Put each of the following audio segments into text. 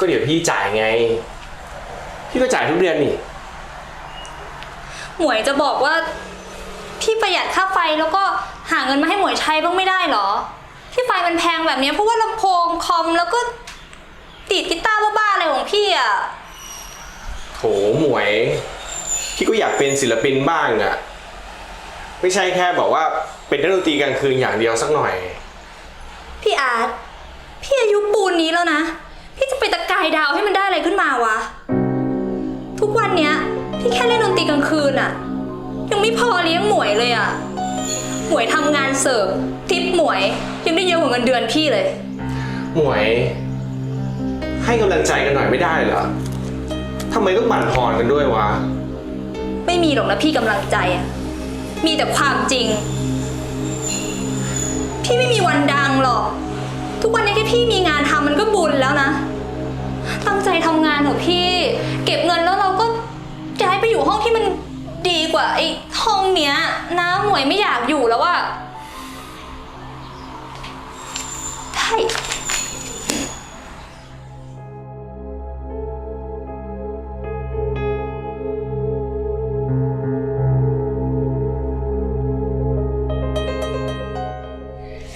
ก็เดี๋ยวพี่จ่ายไง พี่ก็จ่ายทุกเดือนนี่ หมวยจะบอกว่า พี่ประหยัดค่าไฟแล้วก็หาเงินมาให้หมวยใช้บ้างไม่ได้เหรอ ที่ไฟมันแพงแบบเนี้ยเพราะว่าลำโพงคอมแล้วก็ติดกีตาร์บ้าๆอะไรของพี่อะโถหมวย พี่ก็อยากเป็นศิลปินบ้างอะไม่ใช่แค่บอกว่าเป็นนักดนตรีกลางคืนอย่างเดียวสักหน่อย พี่อาร์ตพี่อายุปูนนี้แล้วนะพี่จะ ไปตะกายดาวให้มันได้อะไรขึ้นมาวะ ทุกวันเนี้ยพี่แค่เล่นดนตรีกลางคืนอะยังไม่พอเลี้ยงหมวยเลยอะหมวยทำงานเสิร์ฟทิปหมวยยังได้เยอะกว่าเงินเดือนพี่เลย หมวย ให้กำลังใจกันหน่อยไม่ได้เหรอทำไมต้องบั่นทอนกันด้วยวะ ไม่มีหรอกนะพี่กำลังใจอะมีแต่ความจริง พี่ไม่มีวันดังหรอก ทุกวันนี้แค่พี่มีงานทำมันก็บุญแล้วนะ ตั้งใจทำงานเถอะพี่ เก็บเงินแล้วเราก็ย้ายไปอยู่ห้องที่มันดีกว่าไอ้ห้องเนี้ยนะหมวยไม่อยากอยู่แล้วอะใช่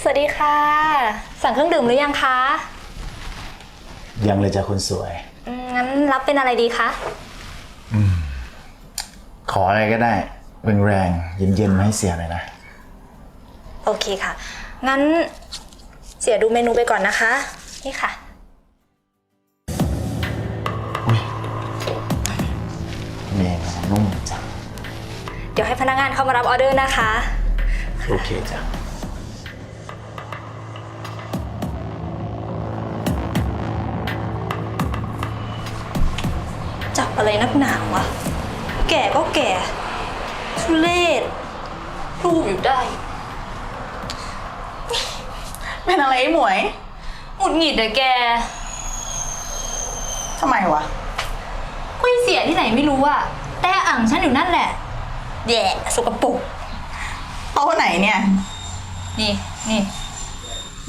สวัสดีค่ะ สั่งเครื่องดื่มหรือยังคะ ยังเลยจ้ะคนสวย อืมงั้นรับเป็นอะไรดีคะ ขออะไรก็ได้แรงๆเย็นๆมาให้เสียหน่อยนะ โอเคค่ะ งั้นเสียดูเมนูไปก่อนนะคะ นี่ค่ะ เมนูนุ่มจังเดี๋ยวให้พนักงานเข้ามารับออเดอร์นะคะ โอเคจ้ะ อะไรนักหนาวะ แก่ก็แก่ ทุเลศรูปอยู่ได้ เป็นอะไรไอ้หมวยหงุดหงิดอะแก ทำไมวะไม่เสียที่ไหนไม่รู้อะแต่อ่างฉันอยู่นั่นแหละ แย่สกปรก โต๊ะไหนเนี่ย นี่นี่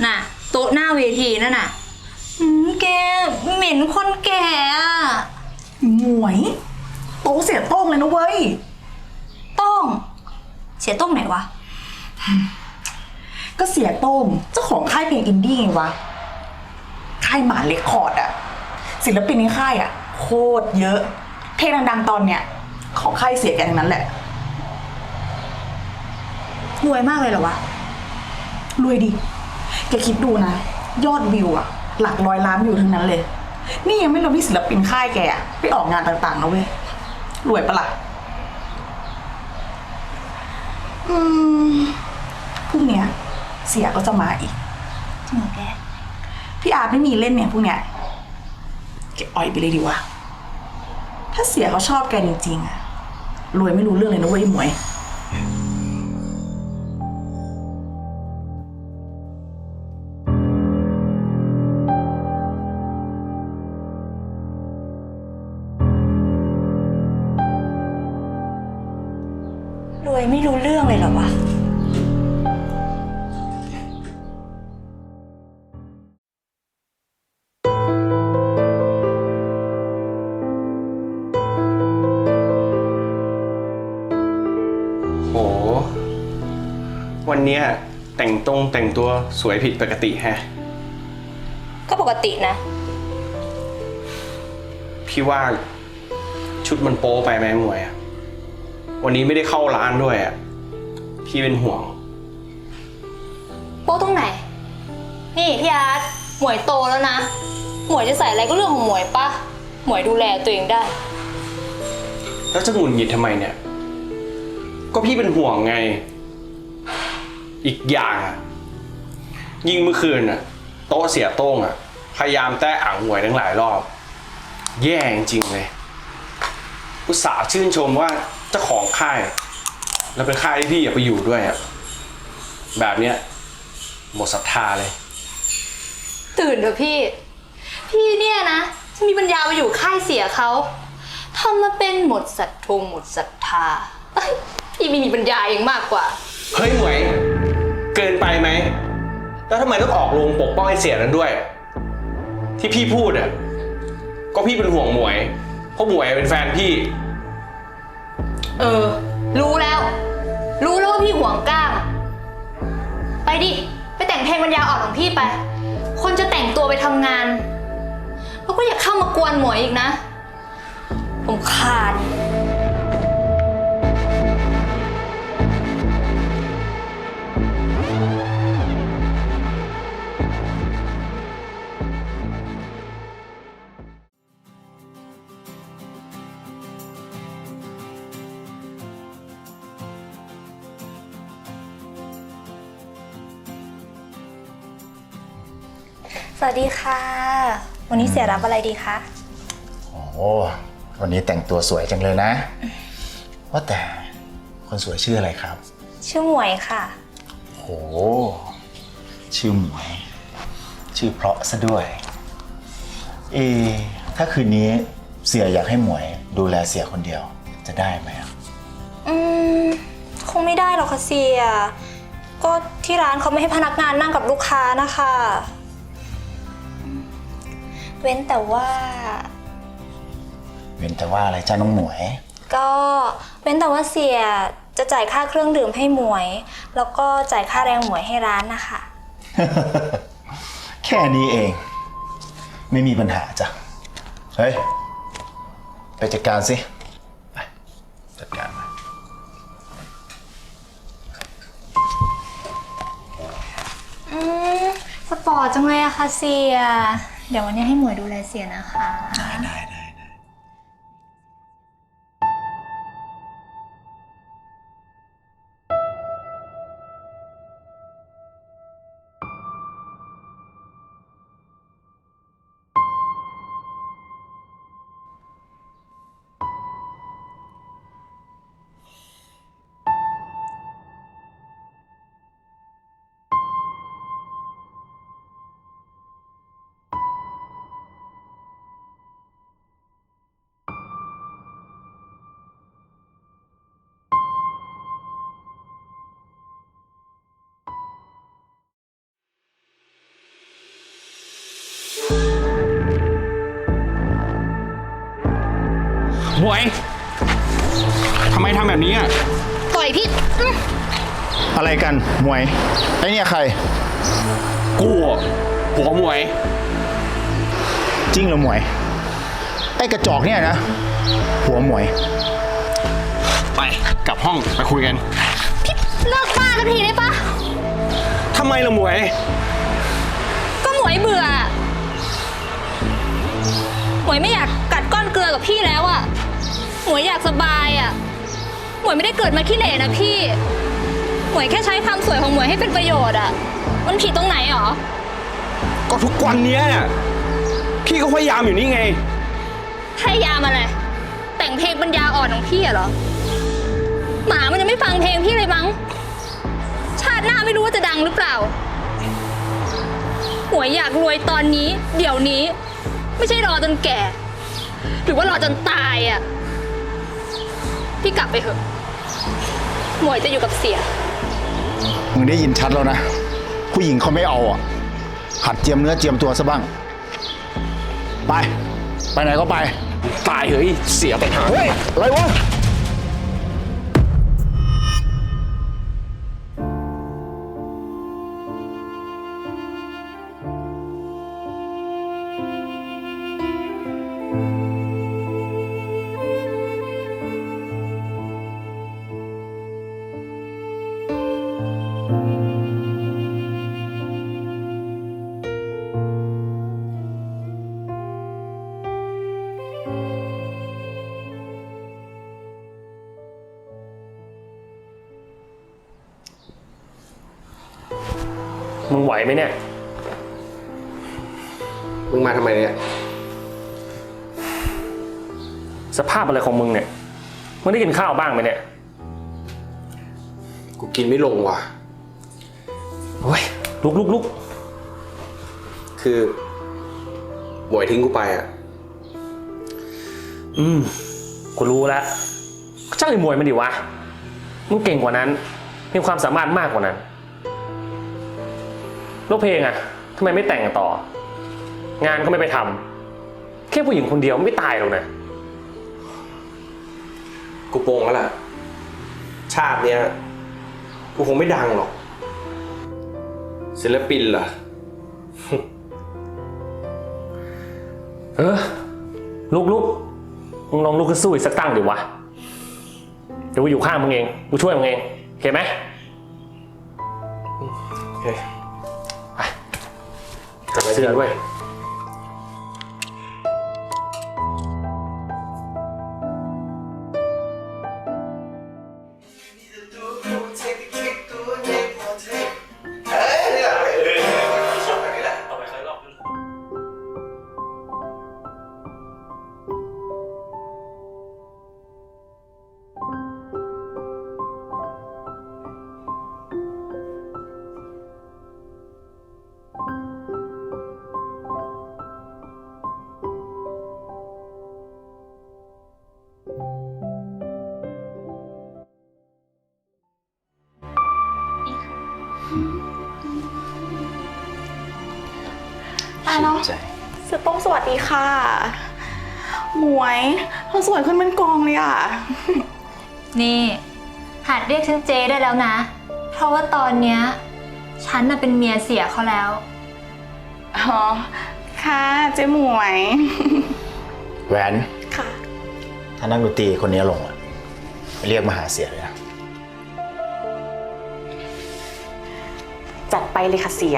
น่ะ โต๊ะหน้าเวทีนั่นน่ะหืมแกเหม็นคนแก่อะหม วยโต๊ะเสียโต้งเลยนะเว้ย ต้อง เสียต้องไหนวะ ก็เสียโต้งเจ้าของค่ายเพลงอินดี้ไงวะ ค่ายหมาเรคคอร์ดอะศิลปินในค่ายอะโคตรเยอะ เพลงดังๆตอนเนี้ยของค่ายเสียแกทั้งนั้นแหละ รวยมากเลยเหรอวะ รวยดิแกคิดดูนะ ยอดวิวอะหลักร้อยล้านวิวทั้งนั้นเลย นี่ยังไม่รวมที่ศิลปินค่ายแกอะไปออกงานต่างๆนะเว้ย รวยปะล่ะ อืมพรุ่งเนี้ย เสียก็จะมาอีก จริงเหรอแก พี่อาร์ตไม่มีเล่นเนี่ยพวกเนี้ยแกอ่อยไปเลยดีวะถ้าเสียเขาชอบแกจริงๆอะรวยไม่รู้เรื่องเลยนะเว้ยไอ้หมวย งแต่งตัวสวยผิดปกติแฮะ ก็ปกตินะ พี่ว่าชุดมันโป๊ไปไหมหมวยอะวันนี้ไม่ได้เข้าร้านด้วยอะพี่เป็นห่วง โป๊ะตรงไหน นี่พี่อาร์ตหมวยโตแล้วนะ หมวยจะใส่อะไรก็เรื่องของหมวยปะหมวยดูแลตัวเองได้ แล้วจะหงุดหงิดทำไมเนี่ย ก็พี่เป็นห่วงไง อีกอย่างอะ ยิ่งเมื่อคืนอะโต๊ะเสียโต้งอะพยายามแต้อ่างหวยทั้งหลายรอบ แย่จริงๆเลยอุตส่าห์ชื่นชมว่าเจ้าของค่าย แล้วเป็นค่ายที่พี่อยากไปอยู่ด้วยอะแบบเนี้ยหมดศรัทธาเลย ตื่นเถอะพี่ พี่เนี่ยนะจะมีปัญญาไปอยู่ค่ายเสียเขาทำมาเป็นหมดศรัทธงหมดศรัทธาเอ้ยพี่ไม่มีปัญญาเองมากกว่า เฮ้ยหมวย เกินไปไหม แล้วทำไมต้องออกโรงปกป้องไอ้เสียนั้นด้วย ที่พี่พูดอะก็พี่เป็นห่วงหมวย เพราะหมวยเป็นแฟนพี่ เออ รู้แล้ว รู้แล้วว่าพี่ห่วงก้ามไปดิ ไปแต่งเพลงบรรยาอ่อนของพี่ไป คนจะแต่งตัวไปทำงาน แล้วก็อย่าเข้ามากวนหมวยอีกนะ ผมขาด วัสดีค่ะ วันนี้เสียรับอะไรดีคะ โอ้โหวันนี้แต่งตัวสวยจังเลยนะ ว่าแต่คนสวยชื่ออะไรครับ ชื่อหมวยค่ะโหชื่อหมวย ชื่อเพราะซะด้วย เอะถ้าคืนนี้เสียอยากให้หมวย ดูแลเสียคนเดียวจะได้ไหมอะอืม คงไม่ได้หรอกค่ะเสีย ก็ที่ร้านเขาไม่ให้พนักงานนั่งกับลูกค้านะคะ เว้นแต่ว่า เว้นแต่ว่าอะไรจ้าน้องหมวย ก็เว้นแต่ว่าเสียจะจ่ายค่าเครื่องดื่มให้หมวย แล้วก็จ่ายค่าแรงหมวยให้ร้านนะคะ แค่นี้เอง ไม่มีปัญหาจ้ะ เฮ้ย ไปจัดการสิไปจัดการมาอืมสปอร์ตจังเลยอะค่ะเสีย เดี๋ยววันนี้ให้หมวยดูแลเสียนะคะ ได้ได้ หมวยทำไมทำแบบนี้อะปล่อยพี่อื้ออะไรกันหมวยไอเนี่ยใคร กูอะผัวหมวย จริงเหรอหมวยไอกระจอกเนี่ยนะ หัวหมวย ไปกลับห้องไปคุยกันพี่เลิกบ้าสักทีได้ปะทำไมล่ะหมวย ก็หมวยเบื่อหมวยไม่อยากกัดก้อนเกลือกับพี่แล้วอะ หมวยอยากสบายอะหมวยไม่ได้เกิดมาขี้เหร่นะพี่ หมวยแค่ใช้ความสวยของหมวยให้เป็นประโยชน์อะมันผิดตรงไหนหรอ ก็ทุกวันเนี้ยพี่ก็พยายามอยู่นี่ไง ให้ยามอะไร แต่งเพลงปัญญาอ่อนของพี่อะเหรอ หมามันจะไม่ฟังเพลงพี่เลยมั้ง ชาติหน้าไม่รู้ว่าจะดังหรือเปล่า หมวยอยากรวยตอนนี้ เดี๋ยวนี้ ไม่ใช่รอจนแก่ หรือว่ารอจนตายอะ พี่กลับไปเถอะ หมวยจะอยู่กับเสีย มึงได้ยินชัดแล้วนะ ผู้หญิงเขาไม่เอาอะ หัดเจียมเนื้อเจียมตัวซะบ้าง ไป ไปไหนก็ไป ตายเฮ้ยเสียไปหา เฮ้ย อะไรวะ วไหมเนี่ย มึงมาทำไมเนี่ย สภาพอะไรของมึงเนี่ยมึงได้กินข้าวบ้างไหมเนี่ย กูกินไม่ลงว่ะ โอ้ยลุกลุกลุกคือหมวยทิ้งกูไปอะ อืม กูรู้แล้วช่างไอ้มวยมันดิวะ มึงเก่งกว่านั้น มีความสามารถมากกว่านั้นแล้วเพลงอะทำไมไม่แต่งกันต่อ งานก็ไม่ไปทำแค่ผู้หญิงคนเดียวไม่ตายหรอกนะกูโปงแล้วล่ะ ชาติเนี้ยกูคงไม่ดังหรอก ศิลปินเหรอ เออลุกลุกมึงลองลุกขึ้นสู้อีกสักตั้งดิวะ เดี๋ยวกูอยู่ข้างมึงเอง กูช่วยมึงเองโอเคไหมโอเคไป จับเสื้ หมวยเธอสวยขึ้นเป็นกองเลยอะ นี่ หัดเรียกฉันเจได้แล้วนะ เพราะว่าตอนเนี้ยฉันน่ะเป็นเมียเสียเขาแล้ว อ๋อ ค่ะเจ๊หมวย แหวน ค่ะ ถ้านักดนตรีคนนี้ลงอะไปเรียกมาหาเสียเลยนะ จัดไปเลยค่ะเสีย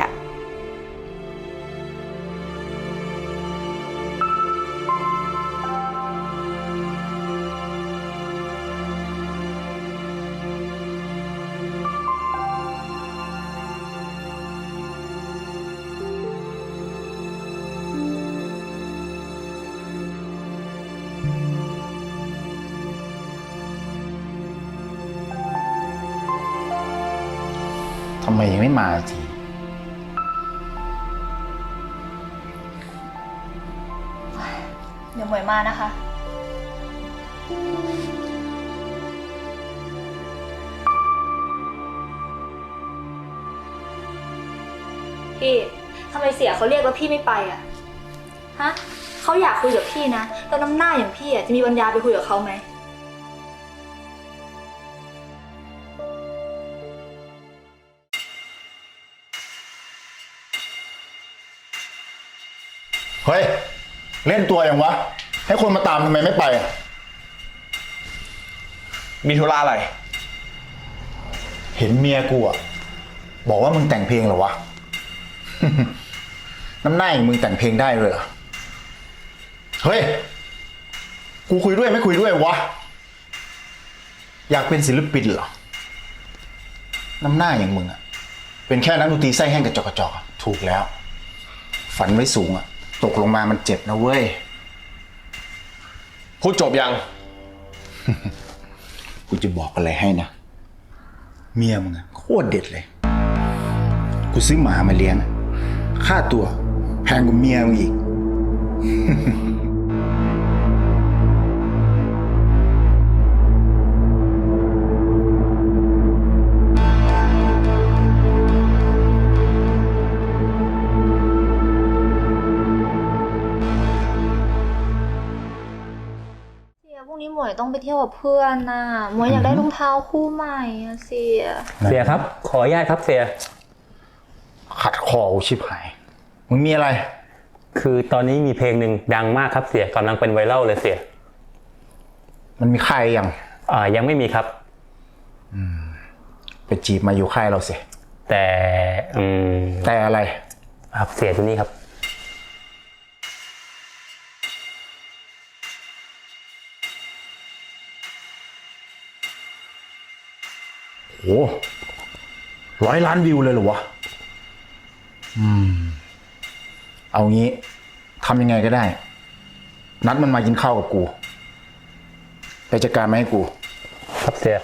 ไมยังไม่มาทีเดี๋ยวหมวยมานะคะ พี่ทำไมเสียเขาเรียกแล้วพี่ไม่ไปอะ ฮะเขาอยากคุยกับพี่นะแล้วน้ำหน้าอย่างพี่อะจะมีปัญญาไปคุยกับเขาไหม เฮ้ย เล่นตัวยังวะ ให้คนมาตามทำไมไม่ไปอะมีธุระอะไร เห็นเมียกูอะบอกว่ามึงแต่งเพลงเหรอวะ น้ำหน้าอย่างมึงแต่งเพลงได้เลยเหรอเฮ้ย กูคุยด้วยไม่คุยด้วยวะ อยากเป็นศิลปินเหรอ น้ำหน้าอย่างมึงอะเป็นแค่นักดนตรีไส้แห้งกระจอกกระจอกอะถูกแล้ว ฝันไว้สูงอะ ตกลงมามันเจ็บนะเว้ย พูดจบยัง กูจะบอกอะไรให้นะ เมียมึงอะโคตรเด็ดเลย กูซื้อหมามาเลี้ยงอะค่าตัวแพงกว่าเมียมึงอีก ต้องไปเที่ยวกับเพื่อนน่ะหมวยอยากได้รองเท้าคู่ใหม่อะเสีย เสียครับ ขออนุญาตครับเสีย ขัดคอกูชิบหาย มึงมีอะไร คือตอนนี้มีเพลงหนึ่งดังมากครับเสียกำลังเป็นไวรัลเลยเสียมันมีค่ายยังอ่ายังไม่มีครับ ไปจีบมาอยู่ค่ายเราสิแต่อืมแต่อะไร ครับเสียที่นี่ครับ โอ้ร้อยล้านวิวเลยเหรอวะ อืม เอางี้ทำยังไงก็ได้ นัดมันมากินข้าวกับกูไปจัดการมาให้กู ครับเสีย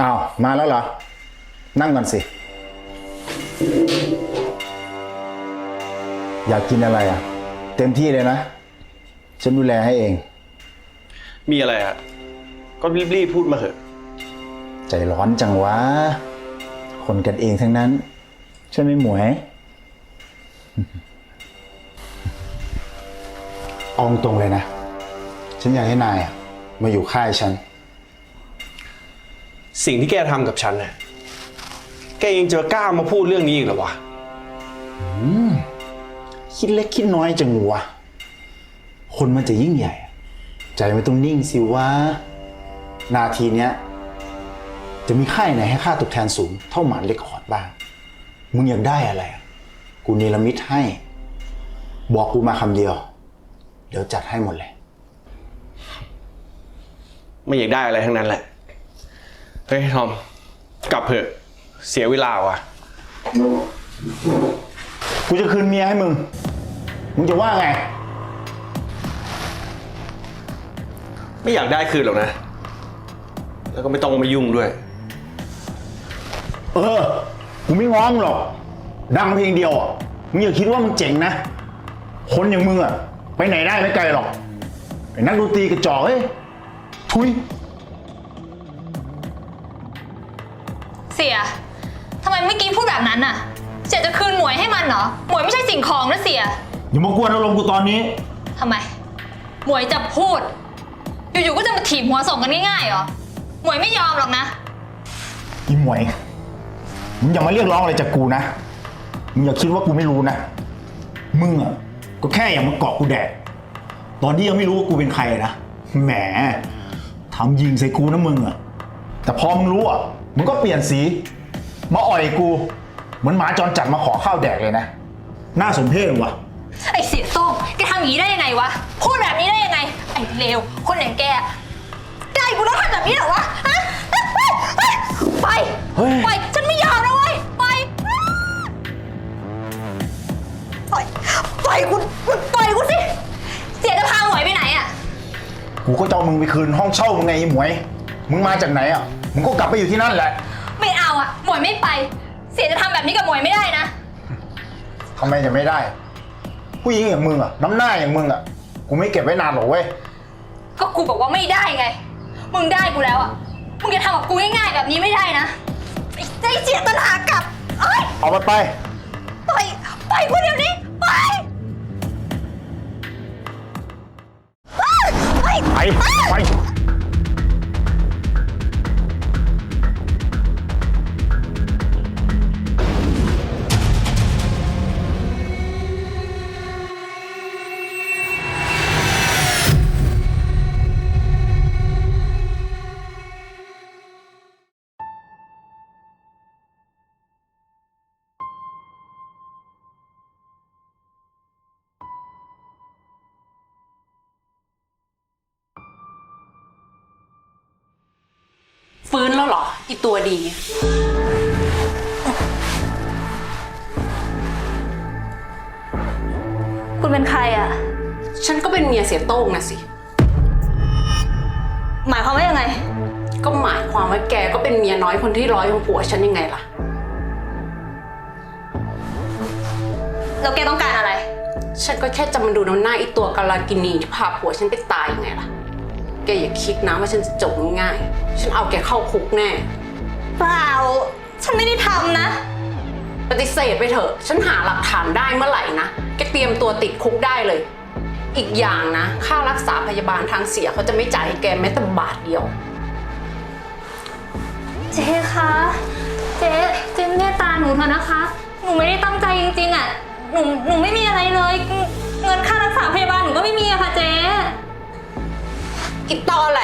อ้าว มาแล้วเหรอ นั่งก่อนสิ อยากกินอะไรอะ เต็มที่เลยนะ ฉันดูแลให้เอง มีอะไรอะก็รีบๆพูดมาเถอะ ใจร้อนจังวะ คนกันเองทั้งนั้น ใช่ไหมหมวย เอาตรงๆเลยนะ ฉันอยากให้นายอะ มาอยู่ค่ายฉัน สิ่งที่แกทำกับฉันน่ะ แกยังจะกล้ามาพูดเรื่องนี้อีกเหรอวะ คิดเล็กคิดน้อยจังวะ คนมันจะยิ่งใหญ่ ใจมันต้องนิ่งสิวะ นาทีเนี้ย จะมีค่ายไหนให้ค่าตอบแทนสูง เท่าหมานเล็กคอดบ้าง มึงอยากได้อะไร กูเนรมิตให้ บอกกูมาคำเดียว เดี๋ยวจัดให้หมดเลย ไม่อยากได้อะไรทั้งนั้นแหละ เฮ้ยทอม กลับเถอะ เสียเวลาว่ะ กูจะคืนเมียให้มึง มึงจะว่าไง ไม่อยากได้คืนหรอกนะ แล้วก็ไม่ต้องมายุ่งด้วย เออ กูไม่ง้อมงหรอก ดังเพลงเดียวอะ มึงอย่าคิดว่ามึงเจ๋งนะ คนอย่างมึงอะ ไปไหนได้ไม่ไกลหรอกไอ้นักดนตรีกระจอกเอ้ย ทุย เสีย ทำไมเมื่อกี้พูดแบบนั้นน่ะเสีย จะคืนหมวยให้มันเหรอ หมวยไม่ใช่สิ่งของนะเสีย อย่ามากวนอารมณ์กูตอนนี้ ทำไม หมวยจะพูด อยู่ๆ ก็จะมาถีบหัวส่งกันง่ายๆเหรอ หมวยไม่ยอมหรอกนะ อีหมวย มึงอย่ามาเรียกร้องอะไรจากกูนะ มึงอย่าคิดว่ากูไม่รู้นะ มึงอะ ก็แค่อย่ามาเกาะกูแดดตอนที่ยังไม่รู้ว่ากูเป็นใครนะ แหมทำยิงใส่กูนะมึงอะ แต่พอมึงรู้อะ มึงก็เปลี่ยนสี มาอ่อยกู เหมือนหมาจรจัดมาขอข้าวแดกเลยนะ น่าสมเพชว่ะ ไอ้เสียโต้งแกทำอย่างนี้ได้ยังไงวะ พูดแบบนี้ได้ยังไง ไอ้เลว คนอย่างแก ได้กูต้องทำแบบนี้เหรอวะฮะไป เฮ้ย ไป ฉันไม่ยอมนะเว้ย ไป ไปไปกูไปกูสิ เสียจะพาหมวยไปไหนอะกูก็จะเอามึงไปคืนห้องเช่ามึงไงไอ้หมวย มึงมาจากไหนอะ มึงก็กลับไปอยู่ที่นั่นแหละ ไม่เอาอะหมวยไม่ไป เสียจะทำแบบนี้กับหมวยไม่ได้นะ ทำไมจะไม่ได้ ผู้หญิงอย่างมึงอะน้ำหน้าอย่างมึงอะกูไม่เก็บไว้นานหรอกเว้ย ก็กูบอกว่าไม่ได้ไง มึงได้กูแล้วอะมึงจะทำกับกูง่ายๆแบบนี้ไม่ได้นะไอ้ใจเสียตันหากลับเอ้ยเอามันไปไปไปกูเดี๋ยวนี้ไป ไปไปไป ตัวดี คุณเป็นใครอะฉันก็เป็นเมียเสียโต้งนะสิ หมายความว่ายังไง ก็หมายความว่าแกก็เป็นเมียน้อยคนที่ร้อยของผัวฉันยังไงล่ะ แล้วแกต้องการอะไร ฉันก็แค่จะมาดูน้ำหน้าอีตัวกาลากินีที่พาผัวฉันไปตายยังไงล่ะ แกอย่าคิดนะว่าฉันจะจบง่ายๆฉันเอาแกเข้าคุกแน่ เปล่า ฉันไม่ได้ทำนะ ปฏิเสธไปเถอะ ฉันหาหลักฐานได้เมื่อไหร่นะแกเตรียมตัวติดคุกได้เลย อีกอย่างนะ ค่ารักษาพยาบาลทางเสียเขาจะไม่จ่ายให้แกแม้แต่บาทเดียว เจ๊คะ เจ๊เจ๊เมตตาหนูเถอะนะคะ หนูไม่ได้ตั้งใจจริงๆอะหนูหนูไม่มีอะไรเลย เงินค่ารักษาพยาบาลหนูก็ไม่มีอะค่ะเจ๊ อีตอแหล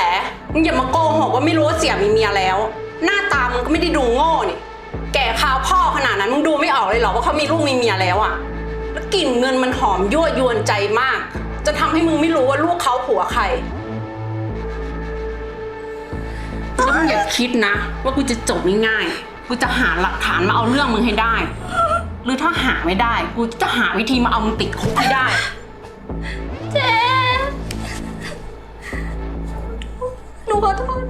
มึงอย่ามาโกหกว่าไม่รู้ว่าเสียมีเมียแล้ว หน้าตามึงก็ไม่ได้ดูโง่นี่ แก่ข่าวพ่อขนาดนั้นมึงดูไม่ออกเลยเหรอว่าเขามีลูกมีเมียแล้วอะแล้วกลิ่นเงินมันหอมยั่วยวนใจมาก จะทำให้มึงไม่รู้ว่าลูกเขาผัวใคร แล้วมึงอย่าคิดนะ ว่ากูจะจบง่ายๆ กูจะหาหลักฐานมาเอาเรื่องมึงให้ได้ หรือถ้าหาไม่ได้ กูจะหาวิธีมาเอามึงติดคุกให้ได้ เจ๊หนูขอโทษ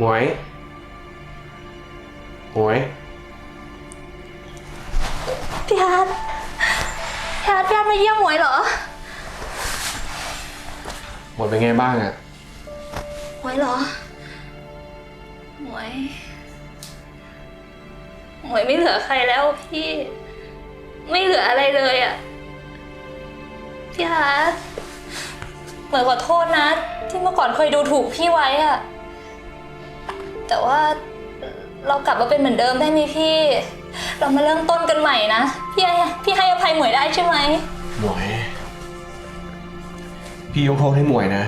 หมวย หมวย พี่อาร์ตพี่อาร์ตพี่อาร์ตมาเยี่ยมหมวยเหรอ หมวยเป็นไงบ้างอะหมวยเหรอ หมวย หมวยไม่เหลือใครแล้วพี่ ไม่เหลืออะไรเลยอะพี่อาร์ตหมวยขอโทษนะ ที่เมื่อก่อนเคยดูถูกพี่ไว้อะ แต่ว่าเรากลับมาเป็นเหมือนเดิมได้ไหมพี่ เรามาเริ่มต้นกันใหม่นะ พี่ให้พี่ให้อภัยหมวยได้ใช่ไหม หมวย พี่ยกโทษให้หมวยนะ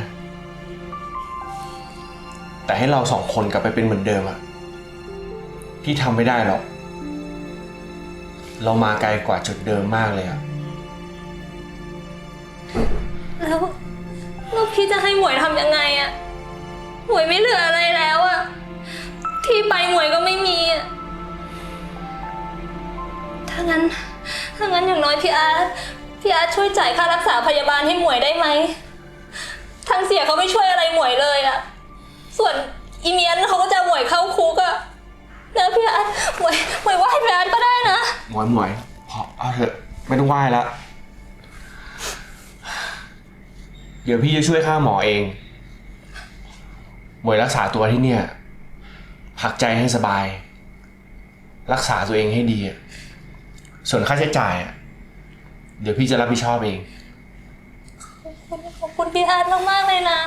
แต่ให้เราสองคนกลับไปเป็นเหมือนเดิมอะพี่ทำไม่ได้หรอก เรามาไกลกว่าจุดเดิมมากเลยอะแล้วแล้วพี่จะให้หมวยทำยังไงอะหมวยไม่เหลืออะไรแล้วอะ ที่ไปหมวยก็ไม่มี ถ้างั้น ถ้างั้นอย่างน้อยพี่อาร์ตพี่อาร์ตช่วยจ่ายค่ารักษาพยาบาลให้หมวยได้ไหม ทางเสียเขาไม่ช่วยอะไรหมวยเลยอะส่วนอีเมียนเขาก็จะหมวยเข้าคุกอะนะพี่อาร์ตหมวยหมวยไหว่าให้พี่อาร์ตก็ได้นะ หมวยหมวยพอเอาเถอะไม่ต้องไหว้ละเดี๋ยวพี่จะช่วยค่าหมอเอง หมวยรักษาตัวที่เนี่ย พักใจให้สบาย รักษาตัวเองให้ดีอะส่วนค่าใช้จ่ายอะเดี๋ยวพี่จะรับผิดชอบเอง ขอบคุณพี่อาร์ตมากๆเลยนะ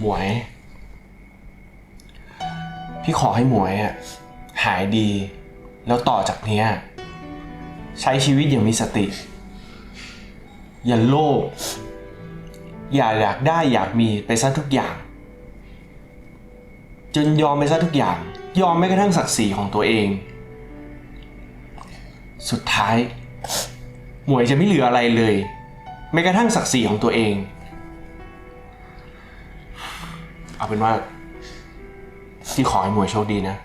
หมวย พี่ขอให้หมวยอะหายดี แล้วต่อจากเนี้ย ใช้ชีวิตอย่างมีสติ อย่าโลภอย่าอยากได้อยากมีไปซะทุกอย่าง จนยอมไปซะทุกอย่าง ยอมแม้กระทั่งศักดิ์ศรีของตัวเอง สุดท้าย หมวยจะไม่เหลืออะไรเลยแม้กระทั่งศักดิ์ศรีของตัวเอง เอาเป็นว่าที่ขอให้หมวยโชคดีนะ